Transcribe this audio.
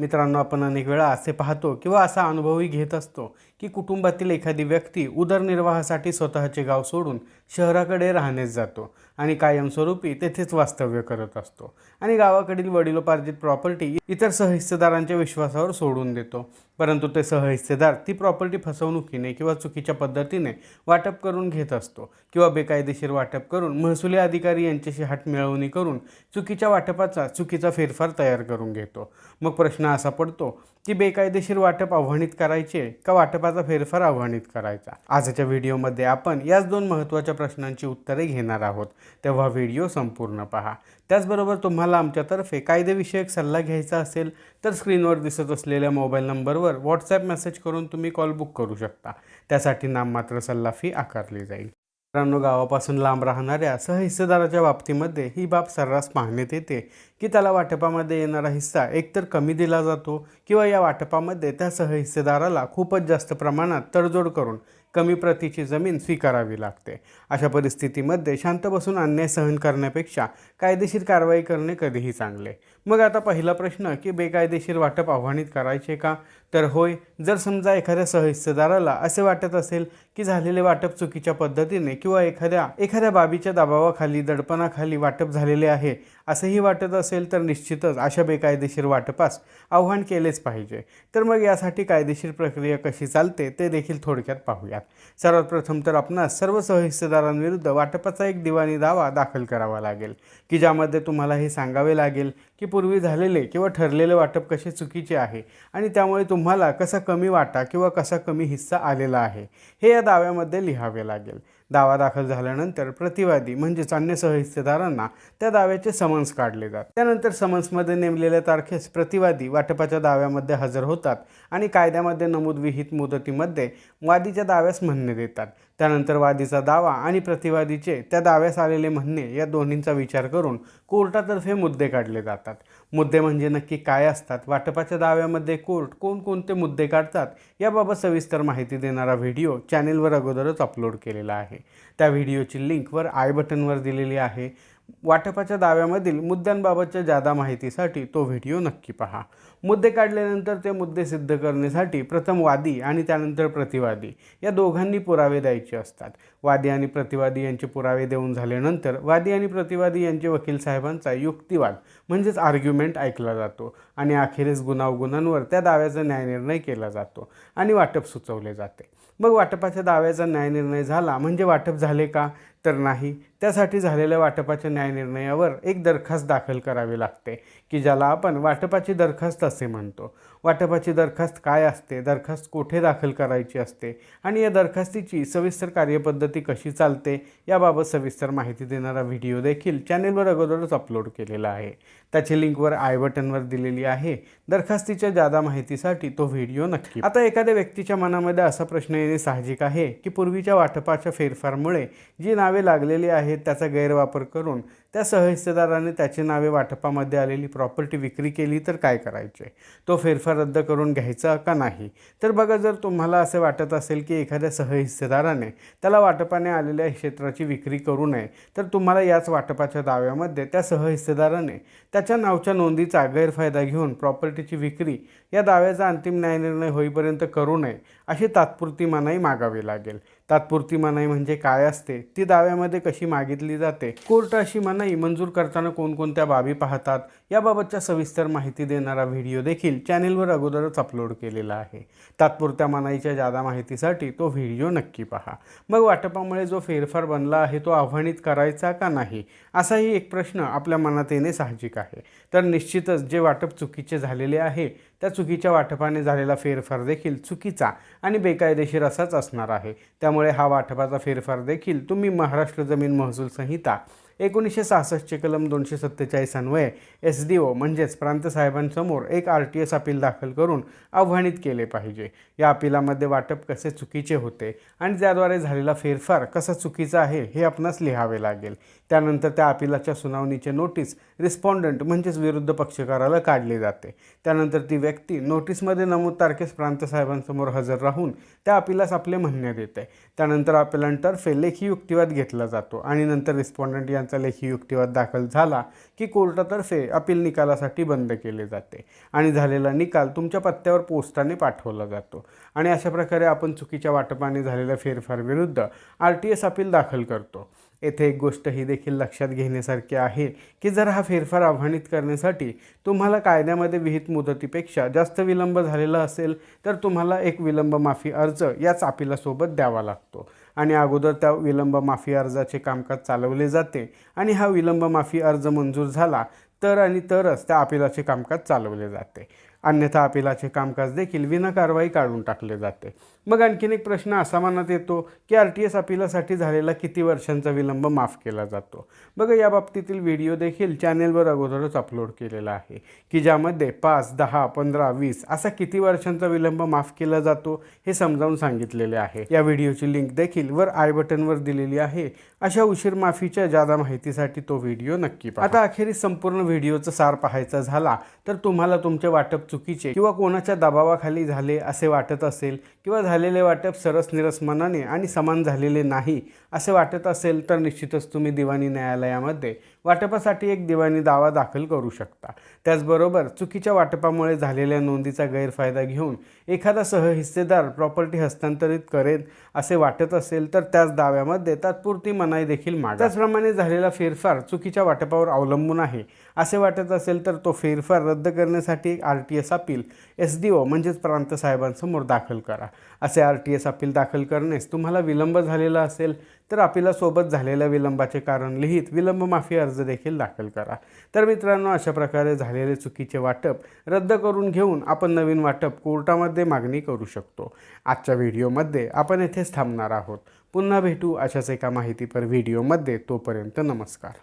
मित्रांनो आपण अनेक वेळा असे पाहतो किंवा असा अनुभवही घेत असतो की कुटुंबातील एखादी व्यक्ती उदरनिर्वाहासाठी स्वतःचे गाव सोडून शहराकडे राहण्यास जातो आणि कायमस्वरूपी तेथेच वास्तव्य करत असतो आणि गावाकडील वडिलोपार्जित प्रॉपर्टी इतर सहहिस्सेदारांच्या विश्वासावर सोडून देतो. परंतु ते सहहिस्सेदार ती प्रॉपर्टी फसवणुकीने किंवा चुकीच्या पद्धतीने वाटप करून घेत असतो किंवा बेकायदेशीर वाटप करून महसुली अधिकारी यांच्याशी हात मिळवणी करून चुकीच्या वाटपाचा चुकीचा फेरफार तयार करून घेतो. मग प्रश्न असा पडतो की बेकायदेशीर वाटप आव्हानित करायचे का वाटपाचा फेरफार आव्हानित करायचा? आजच्या व्हिडिओमध्ये आपण याच दोन महत्त्वाच्या प्रश्नांची उत्तरे घेणार आहोत. तेव्हा व्हिडिओ संपूर्ण पहा. त्याचबरोबर तुम्हाला आमच्यातर्फे कायदेविषयक सल्ला घ्यायचा असेल तर स्क्रीनवर दिसत असलेल्या मोबाईल नंबरवर व्हॉट्सॲप मेसेज करून तुम्ही कॉल बुक करू शकता. त्यासाठी नाममात्र सल्ला फी आकारली जाईल. मित्रांनो गावापासून लांब राहणाऱ्या सहहिस्सेदाराच्या बाबतीमध्ये ही बाब सर्रास पाहण्यात येते की त्याला वाटपामध्ये येणारा हिस्सा एकतर कमी दिला जातो किंवा या वाटपामध्ये त्या सहहिस्सेदाराला खूपच जास्त प्रमाणात तडजोड करून कमी प्रतीची जमीन स्वीकारावी लागते. अशा परिस्थितीमध्ये शांत बसून अन्याय सहन करण्यापेक्षा कायदेशीर कारवाई करणे कधीही चांगले. मग आता पहिला प्रश्न की बेकायदेशीर वाटप आव्हानित करायचे का? तर होय जर समजा एखाद्या सहहिस्सेदाराला असे वाटत असेल की झालेले वाटप चुकीच्या पद्धतीने किंवा एखाद्या एखाद्या बाबीच्या दबावाखाली दडपणाखाली वाटप झालेले आहे असंही वाटत असेल तर निश्चितच अशा बेकायदेशीर वाटपास आव्हान केलेच पाहिजे. तर मग यासाठी कायदेशीर प्रक्रिया कशी चालते ते देखील थोडक्यात पाहूयात. सर्वात प्रथम तर आपणास सर्व सहहिस्सेदारांविरुद्ध वाटपाचा एक दिवाणी दावा दाखल करावा लागेल की ज्यामध्ये तुम्हाला हे सांगावे लागेल की पूर्वी झालेले किंवा ठरलेले वाटप कसे चुकीचे आहे आणि त्यामुळे तुम्हाला कसा कमी वाटा किंवा कसा कमी हिस्सा आलेला आहे हे या दाव्यामध्ये लिहावे लागेल. दावा दाखल झाल्यानंतर प्रतिवादी म्हणजेच अन्य सहहिस्सेदारांना त्या दाव्याचे समन्स काढले जातात त्यानंतर समन्समध्ये नेमलेल्या तारखेस प्रतिवादी वाटपाच्या दाव्यामध्ये हजर होतात आणि कायद्यामध्ये नमूद विहित मुदतीमध्ये वादीच्या दाव्यास म्हणणे देतात. त्यानंतर वादीचा दावा आणि प्रतिवादीचे त्या दाव्यास आलेले म्हणणे या दोन्हींचा विचार करून कोर्टातर्फे मुद्दे काढले जातात. मुद्दे म्हणजे नक्की काय असतात? वाटपाच्या दाव्यामध्ये कोर्ट कोणकोणते मुद्दे काढतात? याबाबत सविस्तर माहिती देणारा व्हिडिओ चॅनेलवर अगोदरच अपलोड केलेला आहे. त्या व्हिडिओची लिंक वर आय बटनवर दिलेली आहे. वाटपाच्या दाव्यामधील मुद्द्यांबाबतच्या जादा माहितीसाठी तो व्हिडिओ नक्की पहा. मुद्दे काढल्यानंतर ते मुद्दे सिद्ध करण्यासाठी प्रथम वादी आणि त्यानंतर प्रतिवादी या दोघांनी पुरावे द्यायचे असतात. वादी आणि प्रतिवादी यांचे पुरावे देऊन झाल्यानंतर वादी आणि प्रतिवादी यांचे वकील साहेबांचा युक्तिवाद म्हणजेच आर्ग्युमेंट ऐकला जातो. आणि अखेरीस गुणावगुणांवर त्या दाव्याचा न्यायनिर्णय केला जातो आणि वाटप सुचवले जाते. मग वाटपाच्या दाव्याचा न्यायनिर्णय झाला म्हणजे वाटप झाले का? तर नाही. त्यासाठी झालेल्या वाटपाच्या न्यायनिर्णयावर एक दरखास्त दाखल करावी लागते की ज्याला आपण वाटपाची दरखास्त असे म्हणतो. वाटपाची दरखास्त काय असते? दरखास्त कुठे दाखल करायची असते? आणि या दरखास्तीची सविस्तर कार्यपद्धती कशी चालते? याबाबत सविस्तर माहिती देणारा व्हिडिओ देखील चॅनेलवर अगोदरच अपलोड केलेला आहे. त्याची लिंकवर आय बटनवर दिलेली आहे. दरखास्तीच्या जादा माहितीसाठी तो व्हिडिओ नक्की आता एखाद्या व्यक्तीच्या मनामध्ये असा प्रश्न येणे साहजिक आहे की पूर्वीच्या वाटपाच्या फेरफारमुळे जी नावे लागलेली आहेत त्याचा गैरवापर करून त्या सहहिस्सेदाराने त्याची नावे वाटपामध्ये आलेली प्रॉपर्टी विक्री केली तर काय करायचे? तो फेरफार रद्द करून घ्यायचा का नाही? तर बघा जर तुम्हाला असे वाटत असेल की एखाद्या सहहिस्सेदाराने त्याला वाटपाने आलेल्या क्षेत्राची विक्री करू नये तर तुम्हाला याच वाटपाच्या दाव्यामध्ये त्या सहहिस्सेदाराने त्याच्या नावच्या नोंदीचा गैरफायदा घेऊन प्रॉपर्टीची विक्री या दाव्याचा अंतिम न्यायनिर्णय होईपर्यंत करू नये अशी तात्पुरती मनाई मागावी लागेल. तात्पुरती मनाई म्हणजे काय असते? ती दाव्यामध्ये कशी मागितली जाते? कोर्ट अशी मनाई मंजूर करताना कोणकोणत्या बाबी पाहतात? याबाबतच्या सविस्तर माहिती देणारा व्हिडिओ देखील चॅनेलवर अगोदरच अपलोड केलेला आहे. तात्पुरत्या मनाईच्या जादा माहितीसाठी तो व्हिडिओ नक्की पहा. मग वाटपामुळे जो फेरफार बनला आहे तो आव्हानित करायचा का नाही? असाही एक प्रश्न आपल्या मनात येणे साहजिक आहे. तर निश्चितच जे वाटप चुकीचे झालेले आहे त्या चुकीच्या वाटपाने झालेला फेरफार देखील चुकीचा आणि बेकायदेशीर असाच असणार आहे. त्यामुळे हा वाटपाचा फेरफार देखील तुम्ही महाराष्ट्र जमीन महसूल संहिता एकोणीसशे सहासष्टचे कलम दोनशे सत्तेचाळीस अन्वये एस डी ओ म्हणजेच प्रांतसाहेबांसमोर एक आर टी एस अपील दाखल करून आव्हानित केले पाहिजे. या अपिलामध्ये वाटप कसे चुकीचे होते आणि त्याद्वारे झालेला फेरफार कसा चुकीचा आहे हे आपणास लिहावे लागेल. त्यानंतर त्या अपिलाच्या सुनावणीचे नोटीस रिस्पॉन्डंट म्हणजेच विरुद्ध पक्षकाराला काढले जाते. त्यानंतर ती व्यक्ती नोटीसमध्ये नमूद तारखेस प्रांतसाहेबांसमोर हजर राहून त्या अपिलास आपले म्हणणे देते. त्यानंतर अपिलांतर्फे लेखी युक्तिवाद घेतला जातो आणि नंतर रिस्पॉन्डंट यांचा लेखी युक्तिवाद दाखल झाला की कोर्टातर्फे अपील निकालासाठी बंद केले जाते. आणि झालेला निकाल तुमच्या पत्त्यावर पोस्टाने पाठवला जातो. आणि अशा प्रकारे आपण चुकीच्या वाटपाने झालेल्या फेरफार विरुद्ध आर टी एस अपील दाखल करतो. येथे एक गोष्ट ही देखील लक्षात घेण्यासारखी आहे की जर हा फेरफार आव्हानित करण्यासाठी तुम्हाला कायद्यामध्ये विहित मुदतीपेक्षा जास्त विलंब झालेला असेल तर तुम्हाला एक विलंब माफी अर्ज याच अपिलासोबत द्यावा लागतो. आणि अगोदर त्या विलंब माफी अर्जाचे कामकाज चालवले जाते. आणि हा विलंब माफी अर्ज मंजूर झाला तर आणि तरच त्या अपिलाचे कामकाज चालवले जाते. अन्यथा अपिलाचे कामकाज देखील विनाकारवाई काढून टाकले जाते. मग आणखीन एक प्रश्न असा मनात येतो की आर टी एस अपिलासाठी झालेला किती वर्षांचा विलंब माफ केला जातो? बघा या बाबतीतील व्हिडिओ देखील चॅनेलवर अगोदरच अपलोड केलेला आहे की ज्यामध्ये पाच दहा पंधरा वीस असा किती वर्षांचा विलंब माफ केला जातो हे समजावून सांगितलेले आहे. या व्हिडिओची लिंक देखील वर आय बटनवर दिलेली आहे. अशा उशीर माफीच्या जादा माहितीसाठी तो व्हिडिओ नक्की पहा. आता अखेरीस संपूर्ण व्हिडिओचा सार पाहायचा झाला तर तुम्हाला तुमचे वाटप चुकीचे किंवा कोणाच्या दबावाखाली झाले असे वाटत असेल किंवा झालेले वाटप सरस निरस मनाने आणि समान झालेले नाही असे वाटत असेल तर निश्चितच तुम्ही दिवाणी न्यायालयामध्ये वाटपासाठी एक दिवाणी दावा दाखल करू शकता. त्याचबरोबर चुकीच्या वाटपामुळे झालेल्या नोंदीचा गैरफायदा घेऊन एखादा सहहिस्सेदार प्रॉपर्टी हस्तांतरित करेल असे वाटत असेल तर त्याच दाव्यामध्ये तात्पुरती मनाई देखील मागा. त्याचप्रमाणे झालेला फेरफार चुकीच्या वाटपावर अवलंबून आहे. असे वाटत असेल तर तो फेरफार रद्द करण्यासाठी R T S appeal S D O म्हणजेच प्रांत साहेबांसमोर दाखल करा. असे आर टी एस अपील दाखल करण्यास तुम्हाला विलंब झालेला असेल तर अपिलासोबत झालेल्या विलंबाचे कारण लिहित विलंब माफी अर्ज देखील दाखल करा. तर मित्रांनो अशा प्रकारे झालेले चुकीचे वाटप रद्द करून घेऊन आपण नवीन वाटप कोर्टामध्ये मागणी करू शकतो. आजच्या व्हिडिओमध्ये आपण येथेच थांबणार आहोत. पुन्हा भेटू अशाच एका माहितीपर व्हिडिओमध्ये. तोपर्यंत नमस्कार.